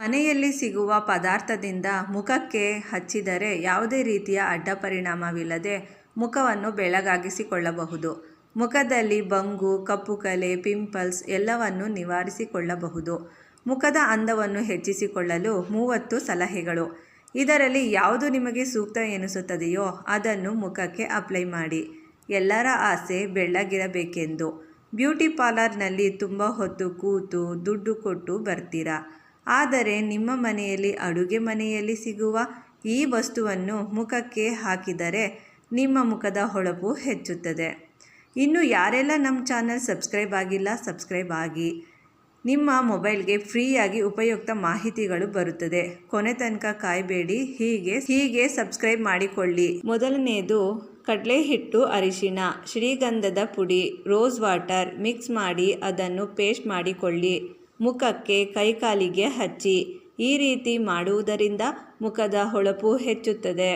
ಮನೆಯಲ್ಲಿ ಸಿಗುವ ಪದಾರ್ಥದಿಂದ ಮುಖಕ್ಕೆ ಹಚ್ಚಿದರೆ ಯಾವುದೇ ರೀತಿಯ ಅಡ್ಡ ಪರಿಣಾಮವಿಲ್ಲದೆ ಮುಖವನ್ನು ಬೆಳಗಾಗಿಸಿಕೊಳ್ಳಬಹುದು. ಮುಖದಲ್ಲಿ ಬಂಗು, ಕಪ್ಪು ಕಲೆ, ಪಿಂಪಲ್ಸ್ ಎಲ್ಲವನ್ನು ನಿವಾರಿಸಿಕೊಳ್ಳಬಹುದು. ಮುಖದ ಅಂದವನ್ನು ಹೆಚ್ಚಿಸಿಕೊಳ್ಳಲು ಮೂವತ್ತು ಸಲಹೆಗಳು. ಇದರಲ್ಲಿ ಯಾವುದು ನಿಮಗೆ ಸೂಕ್ತ ಎನಿಸುತ್ತದೆಯೋ ಅದನ್ನು ಮುಖಕ್ಕೆ ಅಪ್ಲೈ ಮಾಡಿ. ಎಲ್ಲರ ಆಸೆ ಬೆಳ್ಳಗಿರಬೇಕೆಂದು. ಬ್ಯೂಟಿ ಪಾರ್ಲರ್ನಲ್ಲಿ ತುಂಬ ಹೊತ್ತು ಕೂತು ದುಡ್ಡು ಕೊಟ್ಟು ಬರ್ತೀರಾ? ಆದರೆ ನಿಮ್ಮ ಮನೆಯಲ್ಲಿ ಅಡುಗೆ ಮನೆಯಲ್ಲಿ ಸಿಗುವ ಈ ವಸ್ತುವನ್ನು ಮುಖಕ್ಕೆ ಹಾಕಿದರೆ ನಿಮ್ಮ ಮುಖದ ಹೊಳಪು ಹೆಚ್ಚುತ್ತದೆ. ಇನ್ನು ಯಾರೆಲ್ಲ ನಮ್ಮ ಚಾನಲ್ ಸಬ್ಸ್ಕ್ರೈಬ್ ಆಗಿಲ್ಲ, ಸಬ್ಸ್ಕ್ರೈಬ್ ಆಗಿ. ನಿಮ್ಮ ಮೊಬೈಲ್ಗೆ ಫ್ರೀಯಾಗಿ ಉಪಯುಕ್ತ ಮಾಹಿತಿಗಳು ಬರುತ್ತದೆ. ಕೊನೆ ತನಕ ಕಾಯಬೇಡಿ, ಹೀಗೆ ಹೀಗೆ ಸಬ್ಸ್ಕ್ರೈಬ್ ಮಾಡಿಕೊಳ್ಳಿ. ಮೊದಲನೆಯದು ಕಡಲೆ ಹಿಟ್ಟು ಅರಿಶಿಣ, ಶ್ರೀಗಂಧದ ಪುಡಿ, ರೋಸ್ ವಾಟರ್ ಮಿಕ್ಸ್ ಮಾಡಿ ಅದನ್ನು ಪೇಸ್ಟ್ ಮಾಡಿಕೊಳ್ಳಿ. ಮುಖಕ್ಕೆ ಕೈಕಾಲಿಗೆ ಹಚ್ಚಿ, ಈ ರೀತಿ ಮಾಡುವುದರಿಂದ ಮುಖದ ಹೊಳಪು ಹೆಚ್ಚುತ್ತದೆ.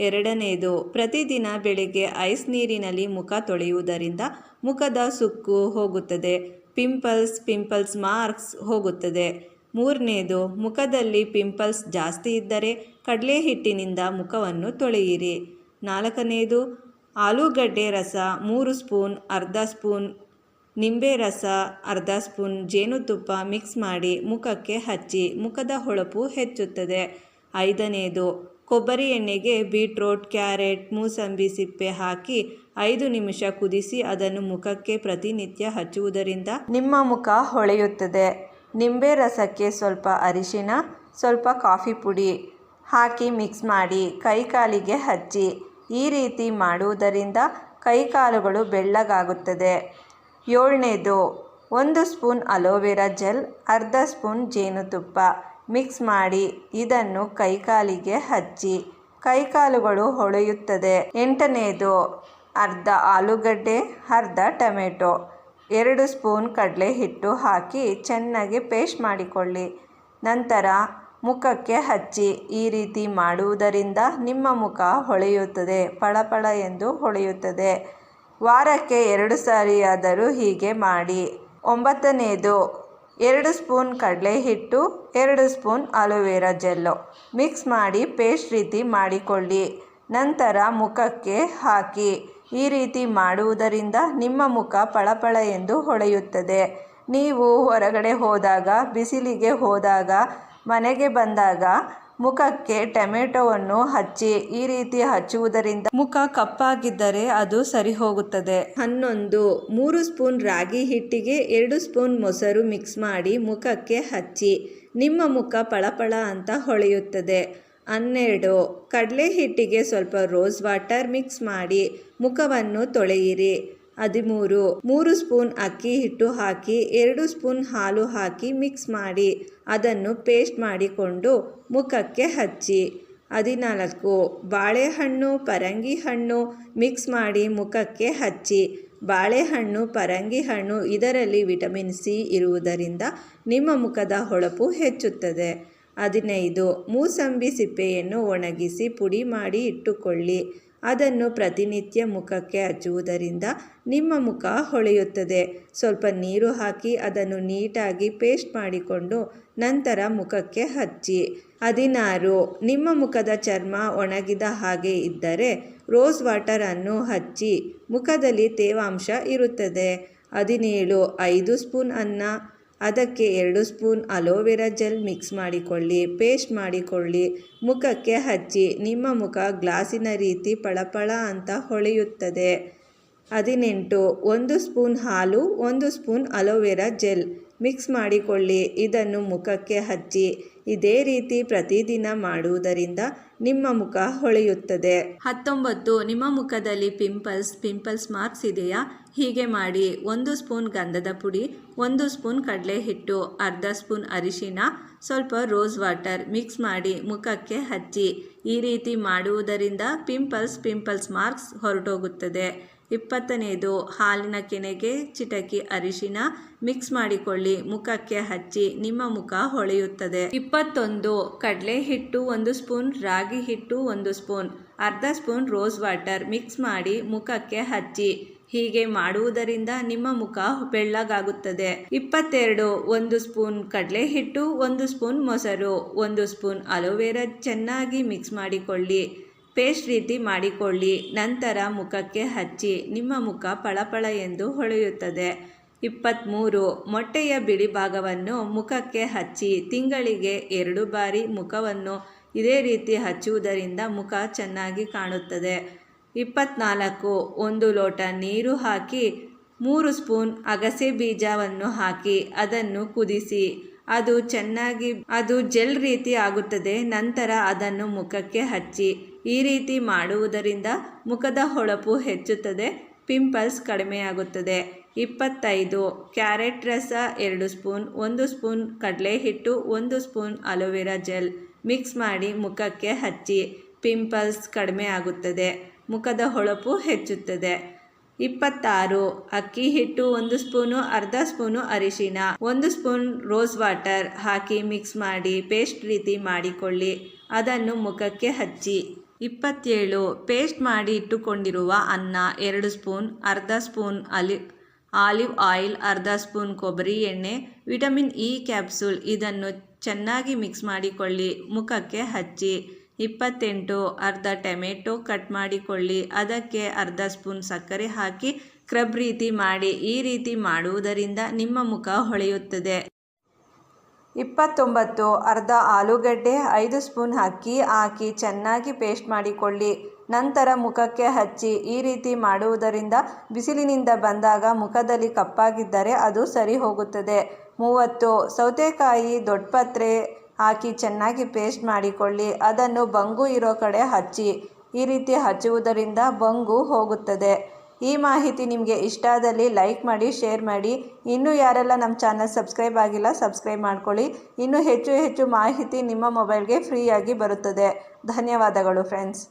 ಎರಡನೆಯದು ಪ್ರತಿದಿನ ಬೆಳಿಗ್ಗೆ ಐಸ್ ನೀರಿನಲ್ಲಿ ಮುಖ ತೊಳೆಯುವುದರಿಂದ ಮುಖದ ಸುಕ್ಕು ಹೋಗುತ್ತದೆ, ಪಿಂಪಲ್ಸ್ ಪಿಂಪಲ್ಸ್ ಮಾರ್ಕ್ಸ್ ಹೋಗುತ್ತದೆ. ಮೂರನೆಯದು ಮುಖದಲ್ಲಿ ಪಿಂಪಲ್ಸ್ ಜಾಸ್ತಿ ಇದ್ದರೆ ಕಡಲೆ ಹಿಟ್ಟಿನಿಂದ ಮುಖವನ್ನು ತೊಳೆಯಿರಿ. ನಾಲ್ಕನೆಯದು ಆಲೂಗಡ್ಡೆ ರಸ ಮೂರು ಸ್ಪೂನ್, ಅರ್ಧ ಸ್ಪೂನ್ ನಿಂಬೆ ರಸ, ಅರ್ಧ ಸ್ಪೂನ್ ಜೇನುತುಪ್ಪ ಮಿಕ್ಸ್ ಮಾಡಿ ಮುಖಕ್ಕೆ ಹಚ್ಚಿ ಮುಖದ ಹೊಳಪು ಹೆಚ್ಚುತ್ತದೆ. ಐದನೆಯದು ಕೊಬ್ಬರಿ ಎಣ್ಣೆಗೆ ಬೀಟ್ರೋಟ್, ಕ್ಯಾರೆಟ್, ಮೂಸಂಬಿ ಸಿಪ್ಪೆ ಹಾಕಿ ಐದು ನಿಮಿಷ ಕುದಿಸಿ ಅದನ್ನು ಮುಖಕ್ಕೆ ಪ್ರತಿನಿತ್ಯ ಹಚ್ಚುವುದರಿಂದ ನಿಮ್ಮ ಮುಖ ಹೊಳೆಯುತ್ತದೆ. ನಿಂಬೆ ರಸಕ್ಕೆ ಸ್ವಲ್ಪ ಅರಿಶಿನ, ಸ್ವಲ್ಪ ಕಾಫಿ ಪುಡಿ ಹಾಕಿ ಮಿಕ್ಸ್ ಮಾಡಿ ಕೈಕಾಲಿಗೆ ಹಚ್ಚಿ ಈ ರೀತಿ ಮಾಡುವುದರಿಂದ ಕೈಕಾಲುಗಳು ಬೆಳ್ಳಗಾಗುತ್ತದೆ. ಏಳನೇದು, ಒಂದು ಸ್ಪೂನ್ ಅಲೋವೆರಾ ಜೆಲ್, ಅರ್ಧ ಸ್ಪೂನ್ ಜೇನುತುಪ್ಪ. ಮಿಕ್ಸ್ ಮಾಡಿ ಇದನ್ನು ಕೈಕಾಲಿಗೆ ಹಚ್ಚಿ. ಕೈಕಾಲುಗಳು ಹೊಳೆಯುತ್ತದೆ. ಎಂಟನೇದು, ಅರ್ಧ ಆಲೂಗಡ್ಡೆ, ಅರ್ಧ ಟೊಮೆಟೊ. ಎರಡು ಸ್ಪೂನ್ ಕಡಲೆ ಹಿಟ್ಟು ಹಾಕಿ ಚೆನ್ನಾಗಿ ಪೇಸ್ಟ್ ಮಾಡಿಕೊಳ್ಳಿ. ನಂತರ ಮುಖಕ್ಕೆ ಹಚ್ಚಿ. ಈ ರೀತಿ ಮಾಡುವುದರಿಂದ ನಿಮ್ಮ ಮುಖ ಹೊಳೆಯುತ್ತದೆ, ಪಳಪಳ ಎಂದು ಹೊಳೆಯುತ್ತದೆ. ವಾರಕ್ಕೆ ಎರಡು ಸಾರಿಯಾದರೂ ಹೀಗೆ ಮಾಡಿ. ಒಂಬತ್ತನೆಯದು ಎರಡು ಸ್ಪೂನ್ ಕಡಲೆ ಹಿಟ್ಟು ಎರಡು spoon aloe vera gel. Mix ಮಾಡಿ ಪೇಸ್ಟ್ ರೀತಿ ಮಾಡಿಕೊಳ್ಳಿ. ನಂತರ ಮುಖಕ್ಕೆ ಹಾಕಿ. ಈ ರೀತಿ ಮಾಡುವುದರಿಂದ ನಿಮ್ಮ ಮುಖ ಪಳಪಳ ಎಂದು ಹೊಳೆಯುತ್ತದೆ. ನೀವು ಹೊರಗಡೆ ಹೋದಾಗ, ಬಿಸಿಲಿಗೆ ಹೋದಾಗ, ಮನೆಗೆ ಬಂದಾಗ ಮುಖಕ್ಕೆ ಟೊಮೆಟೊವನ್ನು ಹಚ್ಚಿ ಈ ರೀತಿ ಹಚ್ಚುವುದರಿಂದ ಮುಖ ಕಪ್ಪಾಗಿದ್ದರೆ ಅದು ಸರಿ ಹೋಗುತ್ತದೆ ಹನ್ನೊಂದು, ಮೂರು ಸ್ಪೂನ್ ರಾಗಿ ಹಿಟ್ಟಿಗೆ ಎರಡು ಸ್ಪೂನ್ ಮೊಸರು ಮಿಕ್ಸ್ ಮಾಡಿ ಮುಖಕ್ಕೆ ಹಚ್ಚಿ, ನಿಮ್ಮ ಮುಖ ಪಳಪಳ ಅಂತ ಹೊಳೆಯುತ್ತದೆ. ಹನ್ನೆರಡು, ಕಡಲೆ ಹಿಟ್ಟಿಗೆ ಸ್ವಲ್ಪ ರೋಸ್ ವಾಟರ್ ಮಿಕ್ಸ್ ಮಾಡಿ ಮುಖವನ್ನು ತೊಳೆಯಿರಿ. ಹದಿಮೂರು. ಮೂರು ಸ್ಪೂನ್ ಅಕ್ಕಿ ಹಿಟ್ಟು ಹಾಕಿ, ಎರಡು ಸ್ಪೂನ್ ಹಾಲು ಹಾಕಿ ಮಿಕ್ಸ್ ಮಾಡಿ, ಅದನ್ನು ಪೇಸ್ಟ್ ಮಾಡಿಕೊಂಡು ಮುಖಕ್ಕೆ ಹಚ್ಚಿ. ಹದಿನಾಲ್ಕು. ಬಾಳೆಹಣ್ಣು ಪರಂಗಿ ಹಣ್ಣು ಮಿಕ್ಸ್ ಮಾಡಿ ಮುಖಕ್ಕೆ ಹಚ್ಚಿ. ಬಾಳೆಹಣ್ಣು ಪರಂಗಿ ಹಣ್ಣು ಇದರಲ್ಲಿ ವಿಟಮಿನ್ ಸಿ ಇರುವುದರಿಂದ ನಿಮ್ಮ ಮುಖದ ಹೊಳಪು ಹೆಚ್ಚುತ್ತದೆ. ಹದಿನೈದು. ಮೂಸಂಬಿ ಸಿಪ್ಪೆಯನ್ನು ಒಣಗಿಸಿ ಪುಡಿ ಮಾಡಿ ಇಟ್ಟುಕೊಳ್ಳಿ. ಅದನ್ನು ಪ್ರತಿನಿತ್ಯ ಮುಖಕ್ಕೆ ಹಚ್ಚುವುದರಿಂದ ನಿಮ್ಮ ಮುಖ ಹೊಳೆಯುತ್ತದೆ. ಸ್ವಲ್ಪ ನೀರು ಹಾಕಿ ಅದನ್ನು ನೀಟಾಗಿ ಪೇಸ್ಟ್ ಮಾಡಿಕೊಂಡು ನಂತರ ಮುಖಕ್ಕೆ ಹಚ್ಚಿ. ಹದಿನಾರು. ನಿಮ್ಮ ಮುಖದ ಚರ್ಮ ಒಣಗಿದ ಹಾಗೆ ಇದ್ದರೆ ರೋಸ್ ವಾಟರನ್ನು ಹಚ್ಚಿ ಮುಖದಲ್ಲಿ ತೇವಾಂಶ ಇರುತ್ತದೆ. ಹದಿನೇಳು. ಐದು ಸ್ಪೂನ್ ಅನ್ನ ಅದಕ್ಕೆ ಎರಡು spoon aloe vera gel mix ಮಾಡಿಕೊಳ್ಳಿ, ಪೇಸ್ಟ್ ಮಾಡಿಕೊಳ್ಳಿ, ಮುಖಕ್ಕೆ ಹಚ್ಚಿ. ನಿಮ್ಮ ಮುಖ ಗ್ಲಾಸಿನ ರೀತಿ ಪಳಪಳ ಅಂತ ಹೊಳೆಯುತ್ತದೆ. ಹದಿನೆಂಟು, ಒಂದು ಸ್ಪೂನ್ ಹಾಲು, ಒಂದು ಸ್ಪೂನ್ ಅಲೋವೆರಾ ಜೆಲ್. ಮಿಕ್ಸ್ ಮಾಡಿಕೊಳ್ಳಿ, ಇದನ್ನು ಮುಖಕ್ಕೆ ಹಚ್ಚಿ. ಇದೇ ರೀತಿ ಪ್ರತಿದಿನ ಮಾಡುವುದರಿಂದ ನಿಮ್ಮ ಮುಖ ಹೊಳೆಯುತ್ತದೆ. ಹತ್ತೊಂಬತ್ತು, ನಿಮ್ಮ ಮುಖದಲ್ಲಿ ಪಿಂಪಲ್ಸ್ ಪಿಂಪಲ್ಸ್ ಮಾರ್ಕ್ಸ್ ಇದೆಯಾ? ಹೀಗೆ ಮಾಡಿ, ಒಂದು ಸ್ಪೂನ್ ಗಂಧದ ಪುಡಿ, ಒಂದು ಸ್ಪೂನ್ ಕಡಲೆ ಹಿಟ್ಟು ಅರ್ಧ ಸ್ಪೂನ್ ಅರಿಶಿನ ಸ್ವಲ್ಪ ರೋಸ್ ವಾಟರ್ ಮಿಕ್ಸ್ ಮಾಡಿ ಮುಖಕ್ಕೆ ಹಚ್ಚಿ. ಈ ರೀತಿ ಮಾಡುವುದರಿಂದ ಪಿಂಪಲ್ಸ್ ಪಿಂಪಲ್ಸ್ ಮಾರ್ಕ್ಸ್ ಹೊರಟೋಗುತ್ತದೆ. ಇಪ್ಪತ್ತನೆಯದು ಹಾಲಿನ ಕೆನೆಗೆ ಚಿಟಕಿ ಅರಿಶಿನ ಮಿಕ್ಸ್ ಮಾಡಿಕೊಳ್ಳಿ. ಮುಖಕ್ಕೆ ಹಚ್ಚಿ ನಿಮ್ಮ ಮುಖ ಹೊಳೆಯುತ್ತದೆ. ಇಪ್ಪತ್ತೊಂದು ಕಡಲೆ ಹಿಟ್ಟು ಒಂದು ಸ್ಪೂನ್ ರಾಗಿ ಹಿಟ್ಟು ಒಂದು ಸ್ಪೂನ್, ಅರ್ಧ ಸ್ಪೂನ್ ರೋಸ್ ವಾಟರ್ ಮಿಕ್ಸ್ ಮಾಡಿ ಮುಖಕ್ಕೆ ಹಚ್ಚಿ. ಹೀಗೆ ಮಾಡುವುದರಿಂದ ನಿಮ್ಮ ಮುಖ ಬೆಳ್ಳಗಾಗುತ್ತದೆ. ಇಪ್ಪತ್ತೆರಡು, ಒಂದು ಸ್ಪೂನ್ ಕಡಲೆ ಹಿಟ್ಟು ಒಂದು ಸ್ಪೂನ್ ಮೊಸರು, ಒಂದು ಸ್ಪೂನ್ ಅಲೋವೆರಾ ಚೆನ್ನಾಗಿ ಮಿಕ್ಸ್ ಮಾಡಿಕೊಳ್ಳಿ. ಪೇಸ್ಟ್ ರೀತಿ ಮಾಡಿಕೊಳ್ಳಿ, ನಂತರ ಮುಖಕ್ಕೆ ಹಚ್ಚಿ, ನಿಮ್ಮ ಮುಖ ಪಳಪಳ ಎಂದು ಹೊಳೆಯುತ್ತದೆ. ಇಪ್ಪತ್ತ್ಮೂರು ಮೊಟ್ಟೆಯ ಬಿಳಿ ಭಾಗವನ್ನು ಮುಖಕ್ಕೆ ಹಚ್ಚಿ, ತಿಂಗಳಿಗೆ ಎರಡು ಬಾರಿ ಮುಖವನ್ನು ಇದೇ ರೀತಿ ಹಚ್ಚುವುದರಿಂದ ಮುಖ ಚೆನ್ನಾಗಿ ಕಾಣುತ್ತದೆ. ಇಪ್ಪತ್ನಾಲ್ಕು, ಒಂದು ಲೋಟ ನೀರು ಹಾಕಿ, ಮೂರು ಸ್ಪೂನ್ ಅಗಸೆ ಬೀಜವನ್ನು ಹಾಕಿ, ಅದನ್ನು ಕುದಿಸಿ. ಅದು ಚೆನ್ನಾಗಿ, ಅದು ಜೆಲ್ ರೀತಿ ಆಗುತ್ತದೆ. ನಂತರ ಅದನ್ನು ಮುಖಕ್ಕೆ ಹಚ್ಚಿ, ಈ ರೀತಿ ಮಾಡುವುದರಿಂದ ಮುಖದ ಹೊಳಪು ಹೆಚ್ಚುತ್ತದೆ, ಪಿಂಪಲ್ಸ್ ಕಡಿಮೆಯಾಗುತ್ತದೆ. ಇಪ್ಪತ್ತೈದು, ಕ್ಯಾರೆಟ್ ರಸ ಎರಡು ಸ್ಪೂನ್, ಒಂದು ಸ್ಪೂನ್ ಕಡಲೆ ಹಿಟ್ಟು ಒಂದು ಸ್ಪೂನ್ ಅಲೋವೆರಾ ಜೆಲ್. ಮಿಕ್ಸ್ ಮಾಡಿ ಮುಖಕ್ಕೆ ಹಚ್ಚಿ, ಪಿಂಪಲ್ಸ್ ಕಡಿಮೆ ಆಗುತ್ತದೆ ಮುಖದ ಹೊಳಪು ಹೆಚ್ಚುತ್ತದೆ. ಇಪ್ಪತ್ತಾರು. ಅಕ್ಕಿ ಹಿಟ್ಟು ಒಂದು ಸ್ಪೂನು, ಅರ್ಧ ಸ್ಪೂನು ಅರಿಶಿನ ಒಂದು ಸ್ಪೂನ್ ರೋಸ್ ವಾಟರ್ ಹಾಕಿ ಮಿಕ್ಸ್ ಮಾಡಿ ಪೇಸ್ಟ್ ರೀತಿ ಮಾಡಿಕೊಳ್ಳಿ. ಅದನ್ನು ಮುಖಕ್ಕೆ ಹಚ್ಚಿ. ಇಪ್ಪತ್ತೇಳು. ಪೇಸ್ಟ್ ಮಾಡಿ ಇಟ್ಟುಕೊಂಡಿರುವ ಅನ್ನ ಎರಡು ಸ್ಪೂನ್, ಅರ್ಧ ಸ್ಪೂನ್ ಅಲಿ, ಆಲಿವ್ ಆಯಿಲ್, ಅರ್ಧ ಸ್ಪೂನ್ ಕೊಬ್ಬರಿ ಎಣ್ಣೆ, ವಿಟಮಿನ್ ಇ ಕ್ಯಾಪ್ಸೂಲ್ ಇದನ್ನು ಚೆನ್ನಾಗಿ ಮಿಕ್ಸ್ ಮಾಡಿಕೊಳ್ಳಿ, ಮುಖಕ್ಕೆ ಹಚ್ಚಿ. ಇಪ್ಪತ್ತೆಂಟು. ಅರ್ಧ ಟೊಮೆಟೊ ಕಟ್ ಮಾಡಿಕೊಳ್ಳಿ. ಅದಕ್ಕೆ ಅರ್ಧ ಸ್ಪೂನ್ ಸಕ್ಕರೆ ಹಾಕಿ ಕ್ರಬ್ ರೀತಿ ಮಾಡಿ. ಈ ರೀತಿ ಮಾಡುವುದರಿಂದ ನಿಮ್ಮ ಮುಖ ಹೊಳೆಯುತ್ತದೆ. ಇಪ್ಪತ್ತೊಂಬತ್ತು. ಅರ್ಧ ಆಲೂಗಡ್ಡೆ ಐದು ಸ್ಪೂನ್ ಅಕ್ಕಿ ಹಾಕಿ ಚೆನ್ನಾಗಿ ಪೇಸ್ಟ್ ಮಾಡಿಕೊಳ್ಳಿ. ನಂತರ ಮುಖಕ್ಕೆ ಹಚ್ಚಿ. ಈ ರೀತಿ ಮಾಡುವುದರಿಂದ ಬಿಸಿಲಿನಿಂದ ಬಂದಾಗ ಮುಖದಲ್ಲಿ ಕಪ್ಪಾಗಿದ್ದರೆ ಅದು ಸರಿ ಹೋಗುತ್ತದೆ. ಮೂವತ್ತು. ಸೌತೆಕಾಯಿ ದೊಡ್ಡಪತ್ರೆ ಹಾಕಿ ಚೆನ್ನಾಗಿ ಪೇಸ್ಟ್ ಮಾಡಿಕೊಳ್ಳಿ. ಅದನ್ನು ಬಂಗು ಇರೋ ಕಡೆ ಹಚ್ಚಿ. ಈ ರೀತಿ ಹಚ್ಚುವುದರಿಂದ ಬಂಗು ಹೋಗುತ್ತದೆ. ಈ ಮಾಹಿತಿ ನಿಮಗೆ ಇಷ್ಟ ಆದಲ್ಲಿ ಲೈಕ್ ಮಾಡಿ, ಶೇರ್ ಮಾಡಿ. ಇನ್ನೂ ಯಾರೆಲ್ಲ ನಮ್ಮ ಚಾನಲ್ ಸಬ್ಸ್ಕ್ರೈಬ್ ಆಗಿಲ್ಲ, ಸಬ್ಸ್ಕ್ರೈಬ್ ಮಾಡ್ಕೊಳ್ಳಿ. ಇನ್ನೂ ಹೆಚ್ಚು ಹೆಚ್ಚು ಮಾಹಿತಿ ನಿಮ್ಮ ಮೊಬೈಲ್ಗೆ ಫ್ರೀಯಾಗಿ ಬರುತ್ತದೆ. ಧನ್ಯವಾದಗಳು ಫ್ರೆಂಡ್ಸ್